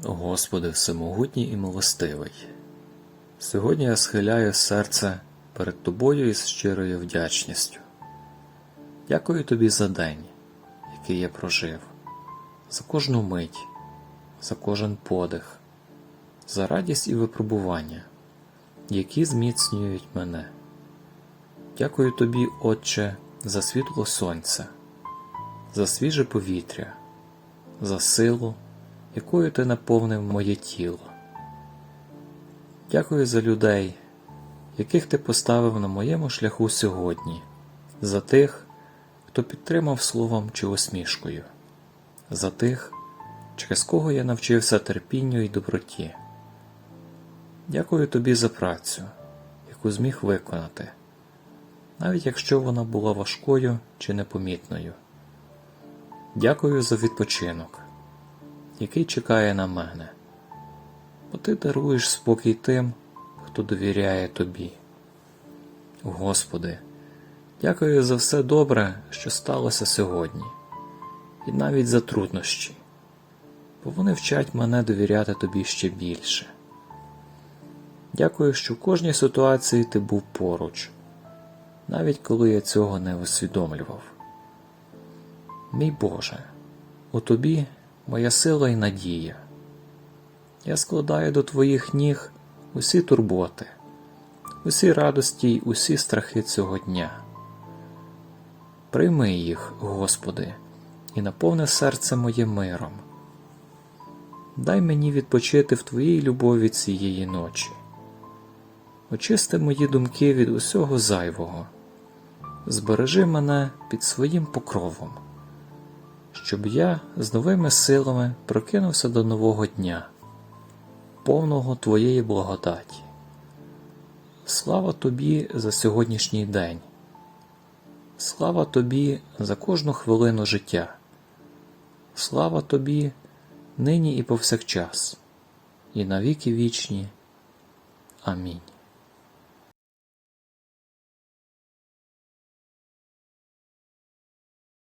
Господи Всемогутній і милостивий, сьогодні я схиляю серце перед Тобою із щирою вдячністю. Дякую Тобі за день, який я прожив, за кожну мить, за кожен подих, за радість і випробування, які зміцнюють мене. Дякую Тобі, Отче, за світло сонця, за свіже повітря, за силу, якою ти наповнив моє тіло. Дякую за людей, яких ти поставив на моєму шляху сьогодні, за тих, хто підтримав словом чи усмішкою, за тих, через кого я навчився терпінню і доброті. Дякую тобі за працю, яку зміг виконати, навіть якщо вона була важкою чи непомітною. Дякую за відпочинок, який чекає на мене, бо ти даруєш спокій тим, хто довіряє тобі. Господи, дякую за все добре, що сталося сьогодні, і навіть за труднощі, бо вони вчать мене довіряти тобі ще більше. Дякую, що в кожній ситуації ти був поруч, навіть коли я цього не усвідомлював. Мій Боже, у тобі моя сила і надія. Я складаю до твоїх ніг усі турботи, усі радості й усі страхи цього дня. Прийми їх, Господи, і наповни серце моє миром. Дай мені відпочити в Твоїй любові цієї ночі. Очисти мої думки від усього зайвого, збережи мене під своїм покровом, щоб я з новими силами прокинувся до нового дня, повного Твоєї благодаті. Слава Тобі за сьогоднішній день. Слава Тобі за кожну хвилину життя. Слава Тобі нині і повсякчас, і навіки вічні. Амінь.